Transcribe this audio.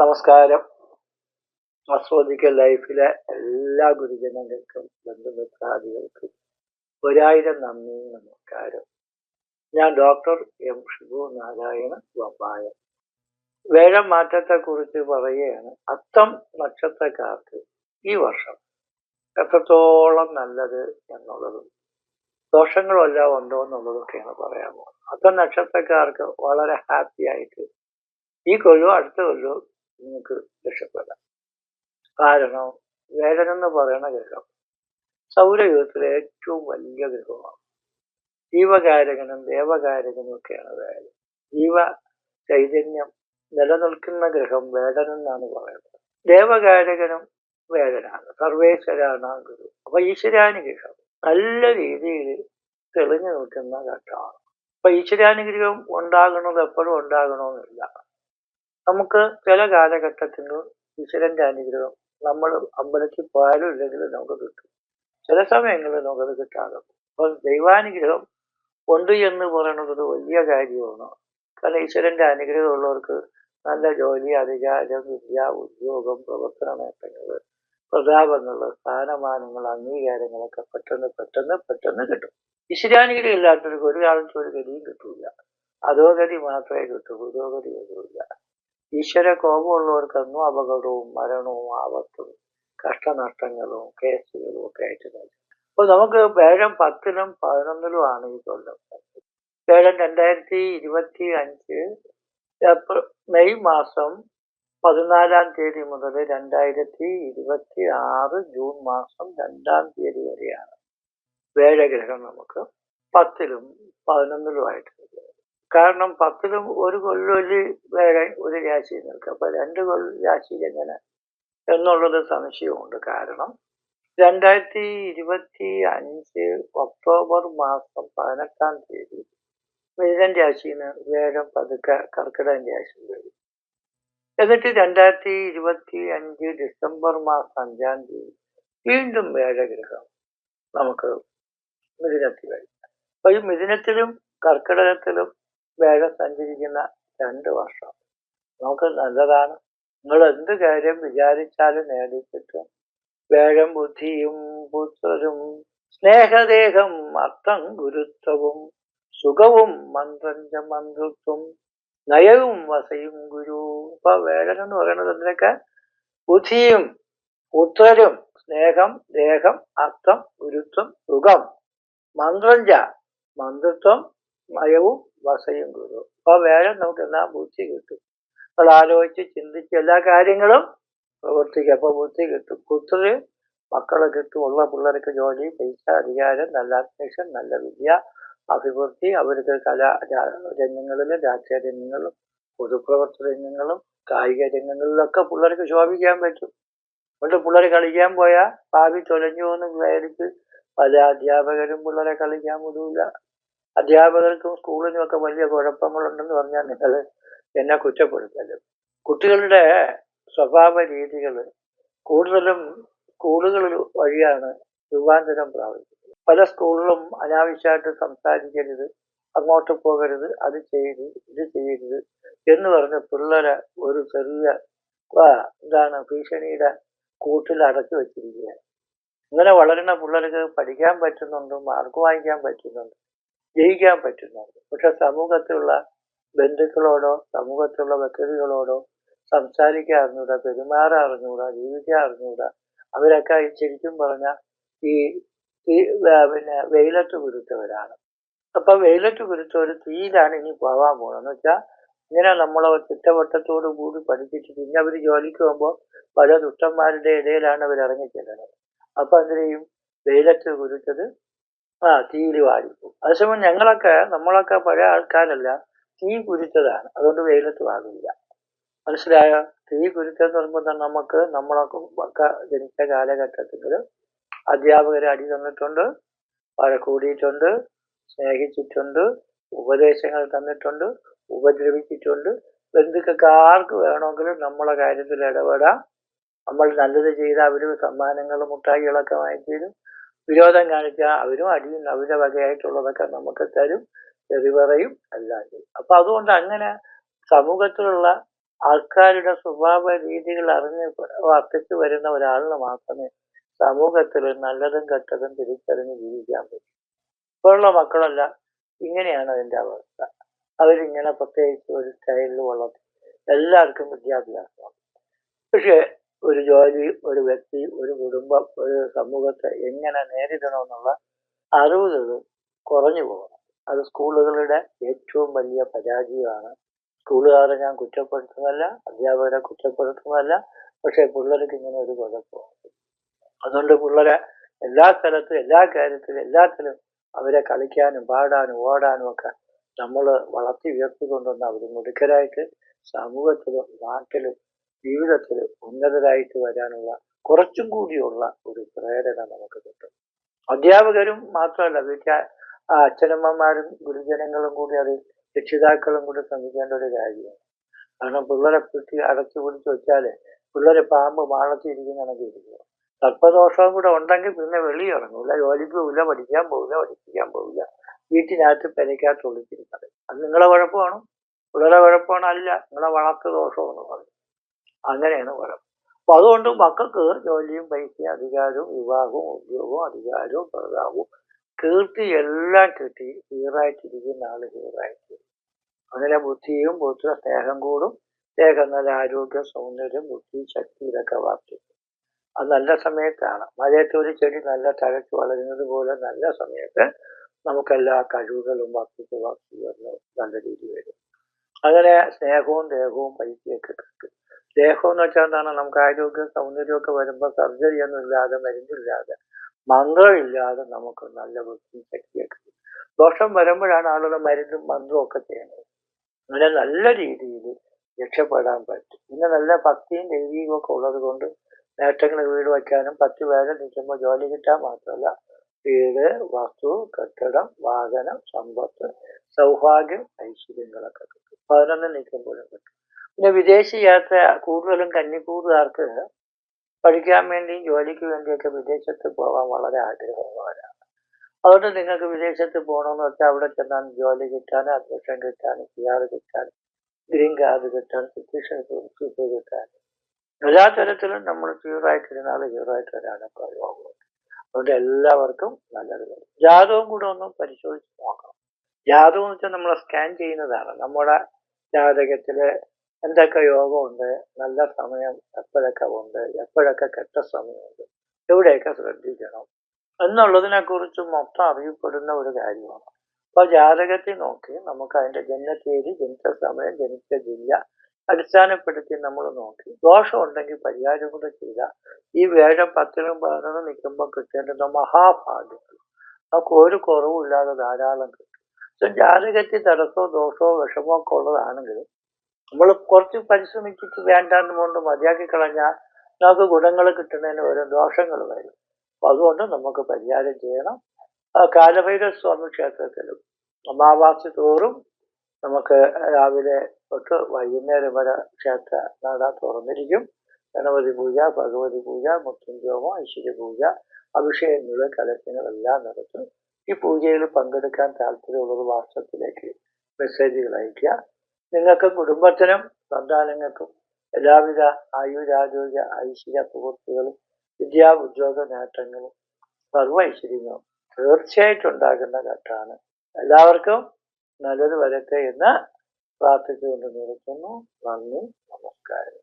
നമസ്കാരം. ആസ്വദിക്കൽ ലൈഫിലെ എല്ലാ ഗുരുജനങ്ങൾക്കും ബന്ധുമിത്രാദികൾക്കും ഒരായിരം നന്ദി നമസ്കാരം. ഞാൻ ഡോക്ടർ എം ഷിബു നാരായണ വമ്പായ വേഴം മാറ്റത്തെ കുറിച്ച് പറയുകയാണ് അത്തം നക്ഷത്രക്കാർക്ക് ഈ വർഷം എത്രത്തോളം നല്ലത് എന്നുള്ളതും ദോഷങ്ങളെല്ലാം ഉണ്ടോ എന്നുള്ളതൊക്കെയാണ് പറയാൻ പോകുന്നത്. അത്തം നക്ഷത്രക്കാർക്ക് വളരെ ഹാപ്പി ആയിട്ട് ഈ കൊല്ലവും അടുത്ത കൊല്ലവും നിങ്ങൾക്ക് രക്ഷപ്പെടാം. കാരണം വേദന എന്ന് പറയുന്ന ഗ്രഹം സൗരയുഗത്തിലെ ഏറ്റവും വലിയ ഗ്രഹമാണ്. ജീവകാരകനും ദേവകാരകനും ഒക്കെയാണ് വേദന ജീവ ചൈതന്യം നിലനിൽക്കുന്ന ഗ്രഹം വേദന എന്നാണ് പറയുന്നത്. ദേവകാരകനും വേദനാണ്. സർവേശ്വരാണ് ഗുരു. അപ്പൊ ഈശ്വരാനുഗ്രഹം നല്ല രീതിയിൽ തെളിഞ്ഞു നിൽക്കുന്ന ഘട്ടമാണ്. അപ്പൊ ഈശ്വരാനുഗ്രഹം ഉണ്ടാകണത് എപ്പോഴും ഉണ്ടാകണമെന്നില്ല. നമുക്ക് ചില കാലഘട്ടത്തിൽ ഈശ്വരന്റെ അനുഗ്രഹം നമ്മൾ അമ്പലത്തിൽ പോയാലും ഇല്ലെങ്കിലും നമുക്ക് കിട്ടും. ചില സമയങ്ങളിൽ നമുക്കത് കിട്ടാതെ അപ്പൊ ദൈവാനുഗ്രഹം ഉണ്ട് എന്ന് പറയുന്നത് ഒരു വലിയ കാര്യമാണ്. കാരണം ഈശ്വരന്റെ അനുഗ്രഹം ഉള്ളവർക്ക് നല്ല ജോലി അധികാരം വിദ്യ ഉദ്യോഗം പ്രവർത്തന നേട്ടങ്ങൾ പ്രതാപങ്ങൾ സ്ഥാനമാനങ്ങൾ അംഗീകാരങ്ങളൊക്കെ പെട്ടെന്ന് പെട്ടെന്ന് പെട്ടെന്ന് കിട്ടും. ഈശ്വരാനുഗ്രഹം ഇല്ലാത്തവർക്ക് ഒരു കാലത്തും ഒരു ഗതിയും കിട്ടൂല. അധോഗതി മാത്രമേ കിട്ടൂ പുരോഗതി വരില്ല ഈശ്വര കോപമുള്ളവർക്കൊന്നും അപകടവും മരണവും ആപത്തും കഷ്ടനഷ്ടങ്ങളും കേസുകളും ഒക്കെ ആയിട്ട് വരും. അപ്പൊ നമുക്ക് വേഴം പത്തിലും പതിനൊന്നിലും ആണ് ഈ കൊല്ലം. വേഴം രണ്ടായിരത്തി ഇരുപത്തി അഞ്ച് മെയ് മാസം പതിനാലാം തീയതി മുതൽ രണ്ടായിരത്തി ഇരുപത്തി ആറ് ജൂൺ മാസം രണ്ടാം തീയതി വരെയാണ് വേഴഗ്രഹം നമുക്ക് പത്തിലും പതിനൊന്നിലുമായിട്ട് കാരണം പത്തിലും ഒരു കൊല്ലൊരു വേറെ ഒരു രാശി നിൽക്കുക അപ്പൊ രണ്ട് കൊല്ലം രാശിയിൽ എങ്ങനെ എന്നുള്ളത് സംശയമുണ്ട്. കാരണം രണ്ടായിരത്തി ഇരുപത്തി അഞ്ച് ഒക്ടോബർ മാസം പതിനെട്ടാം തീയതി മിഥുനൻ രാശിയിൽ നിന്ന് വേഗം പതുക്കെ കർക്കിടകൻ രാശി വരും. എന്നിട്ട് രണ്ടായിരത്തി ഇരുപത്തി അഞ്ച് ഡിസംബർ മാസം അഞ്ചാം തീയതി വീണ്ടും വേഴഗ്രഹം നമുക്ക് മിഥുനത്തിൽ വരും. അപ്പൊ ഈ മിഥുനത്തിലും കർക്കിടകത്തിലും വേഗം സഞ്ചരിക്കുന്ന രണ്ട് വർഷം. നമുക്ക് നല്ലതാണ്. നിങ്ങൾ എന്ത് കാര്യം വിചാരിച്ചാലും നേടിക്കിട്ടും വേഗം ബുദ്ധിയും പുത്രരും സ്നേഹദേഹം അർത്ഥം ഗുരുത്വവും സുഖവും മന്ത്രഞ്ച മന്ത്രത്വം നയവും വസയും ഗുരു. അപ്പൊ വേഗം എന്ന് പറയുന്നത് എന്തിനൊക്കെ? ബുദ്ധിയും പുത്രരും സ്നേഹം ദേഹം അർത്ഥം ഗുരുത്വം സുഖം. മന്ത്രഞ്ച മന്ത്രത്വം നയവും വസയും ഗുരു അപ്പൊ വേഗം നമുക്ക് എന്നാ ബുദ്ധി കിട്ടും. നമ്മൾ ആലോചിച്ച് ചിന്തിച്ച് എല്ലാ കാര്യങ്ങളും പ്രവർത്തിക്കുക അപ്പൊ ബുദ്ധി കിട്ടും. പുത്രര് മക്കളെ കിട്ടും. ഉള്ള പിള്ളേർക്ക് ജോലി പൈസ അധികാരം നല്ല അത്യാവശ്യം നല്ല വിദ്യ അഭിവൃദ്ധി അവർക്ക് കലാ രംഗങ്ങളിലും രാഷ്ട്രീയ രംഗങ്ങളിലും പൊതുപ്രവർത്തന രംഗങ്ങളും കായിക രംഗങ്ങളിലൊക്കെ പിള്ളേർക്ക് ശോഭിക്കാൻ പറ്റും. അതുകൊണ്ട് പിള്ളേർ കളിക്കാൻ പോയാൽ ഭാവി തൊലഞ്ഞു പോകുന്ന വിചാരിച്ച് പല അധ്യാപകരും പിള്ളേരെ കളിക്കാൻ വിടൂല. അധ്യാപകർക്കും സ്കൂളിനും ഒക്കെ വലിയ കുഴപ്പങ്ങളുണ്ടെന്ന് പറഞ്ഞാൽ നിങ്ങൾ എന്നെ കുറ്റപ്പെടുത്തലും കുട്ടികളുടെ സ്വഭാവ രീതികൾ കൂടുതലും സ്കൂളുകൾ വഴിയാണ് രൂപാന്തരം പ്രാപിക്കുന്നത്. പല സ്കൂളുകളും അനാവശ്യമായിട്ട് സംസാരിക്കരുത് അങ്ങോട്ട് പോകരുത് അത് ചെയ്യരുത് ഇത് ചെയ്യരുത് എന്ന് പറഞ്ഞ് പിള്ളേരെ ഒരു ചെറിയ എന്താണ് ഭീഷണിയുടെ കൂട്ടിൽ അടച്ചു വെച്ചിരിക്കുകയാണ്. ഇങ്ങനെ വളരുന്ന പിള്ളേർക്ക് പഠിക്കാൻ പറ്റുന്നുണ്ട് മാർക്ക് വാങ്ങിക്കാൻ പറ്റുന്നുണ്ട്. ജയിക്കാൻ പറ്റുന്നുണ്ട്. പക്ഷെ സമൂഹത്തിലുള്ള ബന്ധുക്കളോടോ സമൂഹത്തിലുള്ള വ്യക്തികളോടോ സംസാരിക്കാൻ അറിഞ്ഞൂടാ പെരുമാറാൻ അറിഞ്ഞൂടാ ജീവിക്കാൻ അറിഞ്ഞൂടാ അവരൊക്കെ ശരിക്കും പറഞ്ഞ ഈ പിന്നെ വെയിലത്ത് കുരുത്തവരാണ്. അപ്പൊ വെയിലത്ത് കുരുത്തവർ തീയിലാണ് ഇനി പോകാൻ പോകുന്നത് വെച്ചാൽ ഇങ്ങനെ നമ്മളെ ചുറ്റവട്ടത്തോട് കൂടി പഠിപ്പിച്ച് പിന്നെ അവർ ജോലിക്ക് പോകുമ്പോൾ പല ദുഷ്ടന്മാരുടെ ഇടയിലാണ് അവർ ഇറങ്ങിച്ചെല്ലുന്നത്. അപ്പൊ അതിനെയും വെയിലത്ത് കുരുത്തത് ആ തീയിൽ വാടിപ്പോകും അതേസമയം ഞങ്ങളൊക്കെ നമ്മളൊക്കെ പഴയ ആൾക്കാരല്ല തീ കുരുത്തതാണ്. അതുകൊണ്ട് വെയിലത്ത് വാടില്ല മനസ്സിലായോ? തീ കുരുത്തെന്ന് പറയുമ്പോൾ തന്നെ നമുക്ക് നമ്മളൊക്കെ ഒക്കെ ജനിച്ച കാലഘട്ടത്തിൽ അധ്യാപകരെ അടി തന്നിട്ടുണ്ട് കൂടിയിട്ടുണ്ട് സ്നേഹിച്ചിട്ടുണ്ട് ഉപദേശങ്ങൾ തന്നിട്ടുണ്ട് ഉപദ്രവിച്ചിട്ടുണ്ട്. ബന്ധുക്കൾക്ക് ആർക്ക് വേണമെങ്കിലും നമ്മളെ കാര്യത്തിൽ ഇടപെടാം. നമ്മൾ നല്ലത് ചെയ്താൽ അവർ സമ്മാനങ്ങളും മുട്ടായികളൊക്കെ വാങ്ങിത്തരും. വിരോധം കാണിച്ചാൽ അവരും അടിയും അവരുടെ വകയായിട്ടുള്ളതൊക്കെ നമുക്ക് തരും എറിവറയും അല്ലാതെ അപ്പൊ അതുകൊണ്ട് അങ്ങനെ സമൂഹത്തിലുള്ള ആൾക്കാരുടെ സ്വഭാവ രീതികൾ അറിഞ്ഞ് വർദ്ധിച്ചു വരുന്ന ഒരാളിന് മാത്രമേ സമൂഹത്തിൽ നല്ലതും കെട്ടതും തിരിച്ചറിഞ്ഞ് ജീവിക്കാൻ പറ്റും. ഇപ്പോഴുള്ള മക്കളല്ല ഇങ്ങനെയാണ് അതിന്റെ അവസ്ഥ. അവരിങ്ങനെ പ്രത്യേകിച്ച് ഒരു സ്റ്റൈലിൽ വളർത്തി. എല്ലാവർക്കും വിദ്യാഭ്യാസമാണ്. പക്ഷേ ഒരു ജോലി ഒരു വ്യക്തി ഒരു കുടുംബം ഒരു സമൂഹത്തെ എങ്ങനെ നേരിടണമെന്നുള്ള അറിവുകൾ കുറഞ്ഞു പോകണം. അത് സ്കൂളുകളുടെ ഏറ്റവും വലിയ പരാജയമാണ്. സ്കൂളുകാരെ ഞാൻ കുറ്റപ്പെടുത്തുന്നതല്ല അധ്യാപകരെ കുറ്റപ്പെടുത്തുന്നതല്ല പക്ഷേ പിള്ളേർക്ക് ഇങ്ങനെ ഒരു കുഴപ്പമുണ്ട്. അതുകൊണ്ട് പിള്ളേരെ എല്ലാ സ്ഥലത്തും എല്ലാ കാര്യത്തിലും എല്ലാത്തിലും അവരെ കളിക്കാനും പാടാനും ഓടാനും ഒക്കെ നമ്മൾ വളർത്തി ഉയർത്തിക്കൊണ്ടുവന്ന് അവർ മിടുക്കരായിട്ട് സമൂഹത്തിലും നാട്ടിലും ജീവിതത്തിലും ഉന്നതരായിട്ട് വരാനുള്ള കുറച്ചും കൂടിയുള്ള ഒരു പ്രേരണ നമുക്ക് കിട്ടും. അധ്യാപകരും മാത്രമല്ല വീട്ടിൽ അച്ഛനമ്മമാരും ഗുരുജനങ്ങളും കൂടി അത് രക്ഷിതാക്കളും കൂടി ശ്രമിക്കേണ്ട ഒരു കാര്യമാണ്. കാരണം പിള്ളേരെ പിടിച്ച് അടച്ചു പിടിച്ച് വെച്ചാൽ പിള്ളേരെ പാമ്പ് മാളത്തിരിക്കുന്ന കണക്ക് ഇരിക്കുക സർപ്പദോഷവും കൂടെ ഉണ്ടെങ്കിൽ പിന്നെ വെളിയിറങ്ങൂല ജോലിക്ക് പോവില്ല പഠിക്കാൻ പോവില്ല പഠിപ്പിക്കാൻ പോവില്ല. വീട്ടിനകത്ത് പെരയ്ക്കകത്ത് ഒളിച്ചിരുന്നത് അത് നിങ്ങളെ കുഴപ്പമാണ്? പിള്ളേരെ കുഴപ്പമാണ് അല്ല നിങ്ങളെ വളർത്തു ദോഷമെന്ന് പറയും. അങ്ങനെയാണ് വരം അപ്പൊ അതുകൊണ്ട് മക്കൾക്ക് ജോലിയും പൈസയും അധികാരവും വിവാഹവും ഉദ്യോഗവും അധികാരവും പ്രതാവും കീർത്തി എല്ലാം കിട്ടി. ഹീറായിട്ടിരിക്കുന്ന ആൾ ഹീറായിട്ട് അങ്ങനെ ബുദ്ധിയും ബുദ്ധ സ്നേഹം കൂടും. സ്നേഹം നല്ല ആരോഗ്യ സൗന്ദര്യം ബുദ്ധി ശക്തി ഇതൊക്കെ വർദ്ധിക്കും. അത് നല്ല സമയത്താണ്. മഴയത്ത് ഒരു ചെടി നല്ല തഴച്ചു വളരുന്നത് പോലെ നല്ല സമയത്ത് നമുക്കെല്ലാ കഴിവുകളും വർദ്ധിച്ച് വർദ്ധിച്ച് നല്ല രീതി വരും. അങ്ങനെ സ്നേഹവും ദേഹവും പൈസയൊക്കെ കിട്ടും. ദേഹം എന്ന് വെച്ചാൽ എന്താണ് നമുക്ക് ആരോഗ്യ സൗന്ദര്യമൊക്കെ വരുമ്പോൾ സർജറി ഒന്നും ഇല്ലാതെ മരുന്നില്ലാതെ മന്ത്രമില്ലാതെ നമുക്ക് നല്ല ബുദ്ധിയും ശക്തിയൊക്കെ ദോഷം വരുമ്പോഴാണ് ആളുകൾ മരുന്നും മന്ത്രവും ഒക്കെ ചെയ്യുന്നത്. അങ്ങനെ നല്ല രീതിയിൽ രക്ഷപ്പെടാൻ പറ്റും. പിന്നെ നല്ല ഭക്തിയും ദൈവീകവും ഒക്കെ ഉള്ളത് കൊണ്ട് നേട്ടങ്ങൾ വീട് വയ്ക്കാനും പത്ത് പേരെ നിൽക്കുമ്പോൾ ജോലി കിട്ടാൻ മാത്രമല്ല വീട് വസ്തു കെട്ടിടം വാഹനം സമ്പത്ത് സൗഭാഗ്യം ഐശ്വര്യങ്ങളൊക്കെ കിട്ടും. പതിനൊന്ന് നിൽക്കുമ്പോഴും കിട്ടും. പിന്നെ വിദേശ യാത്ര കൂടുതലും കന്നിക്കൂറുകാർക്ക് പഠിക്കാൻ വേണ്ടിയും ജോലിക്ക് വേണ്ടിയൊക്കെ വിദേശത്ത് പോകാൻ വളരെ ആഗ്രഹമുള്ളവരാണ്. അതുകൊണ്ട് നിങ്ങൾക്ക് വിദേശത്ത് പോകണമെന്ന് വെച്ചാൽ അവിടെ ചെന്നാൽ ജോലി കിട്ടാനും അഡ്മിഷൻ കിട്ടാനും പി ആർ കിട്ടാനും ഗ്രീൻ കാർഡ് കിട്ടാൻ സിറ്റിസൺഷിപ്പ് കിട്ടാൻ. എല്ലാ തരത്തിലും നമ്മൾ ക്യൂറായിട്ടിരുന്നാൽ ക്യൂറായിട്ട് വരാനൊക്കെ യോഗമുണ്ട് അതുകൊണ്ട് എല്ലാവർക്കും നല്ലത്. ജാതകം കൂടെ ഒന്ന് പരിശോധിച്ച് നോക്കണം ജാതകം എന്ന് വെച്ചാൽ നമ്മളെ സ്കാൻ ചെയ്യുന്നതാണ്. നമ്മുടെ ജാതകത്തിൽ എന്തൊക്കെ യോഗമുണ്ട്? നല്ല സമയം എപ്പോഴൊക്കെ ഉണ്ട്? എപ്പോഴൊക്കെ കെട്ട സമയമുണ്ട്? എവിടെയൊക്കെ ശ്രദ്ധിക്കണം? എന്നുള്ളതിനെ കുറിച്ച് മൊത്തം അറിയപ്പെടുന്ന ഒരു കാര്യമാണ്. അപ്പൊ ജാതകത്തിൽ നോക്കി നമുക്ക് അതിന്റെ ജനനത്തീയതി ജനിച്ച സമയം ജനിച്ച ജില്ല അടിസ്ഥാനപ്പെടുത്തി നമ്മൾ നോക്കി. ദോഷം ഉണ്ടെങ്കിൽ പരിഹാരം കൂടെ ചെയ്താൽ ഈ വേഴം പത്തിനും പതിനൊന്നും നിൽക്കുമ്പോൾ കിട്ടേണ്ടുന്ന മഹാഭാഗ്യങ്ങൾ. നമുക്ക് ഒരു കുറവുമില്ലാതെ ധാരാളം കിട്ടും. ജാതകത്തിൽ തടസ്സമോ ദോഷമോ വിഷമോ ഒക്കെ ഉള്ളതാണെങ്കിൽ നമ്മൾ കുറച്ച് പരിശ്രമിച്ചിട്ട് വേണ്ടാന്ന് കൊണ്ട് മതിയാക്കി കളഞ്ഞാൽ നമുക്ക് ഗുണങ്ങൾ കിട്ടുന്നതിന് ഓരോ ദോഷങ്ങൾ വരും. അതുകൊണ്ട് നമുക്ക് പരിഹാരം ചെയ്യണം. കാലഭൈര സ്വാമി ക്ഷേത്രത്തിലും അമാവാസി തോറും നമുക്ക് രാവിലെ തൊട്ട് വൈകുന്നേരം വരെ ക്ഷേത്ര നട തുറന്നിരിക്കും. ഗണപതി പൂജ ഭഗവതി പൂജ മുത്തുംജോമം ഐശ്വര്യ പൂജ അഭിഷേകങ്ങൾ കലശങ്ങൾ എല്ലാം നടത്തും. ഈ പൂജയിൽ പങ്കെടുക്കാൻ താല്പര്യമുള്ളത് വാട്സപ്പിലേക്ക് മെസ്സേജുകൾ അയയ്ക്കുക. നിങ്ങൾക്ക് കുടുംബത്തിനും സന്താനങ്ങൾക്കും എല്ലാവിധ ആയുരാരോഗ്യ ഐശ്വര്യ പ്രവൃത്തികളും വിദ്യാ ഉദ്യോഗ നേട്ടങ്ങളും സർവ ഐശ്വര്യങ്ങളും തീർച്ചയായിട്ടും ഉണ്ടാകുന്ന ഘട്ടമാണ്. എല്ലാവർക്കും നല്ലത് വരട്ടെ എന്ന് പ്രാർത്ഥിച്ചുകൊണ്ട് നിർത്തുന്നു. നന്ദി നമസ്കാരം.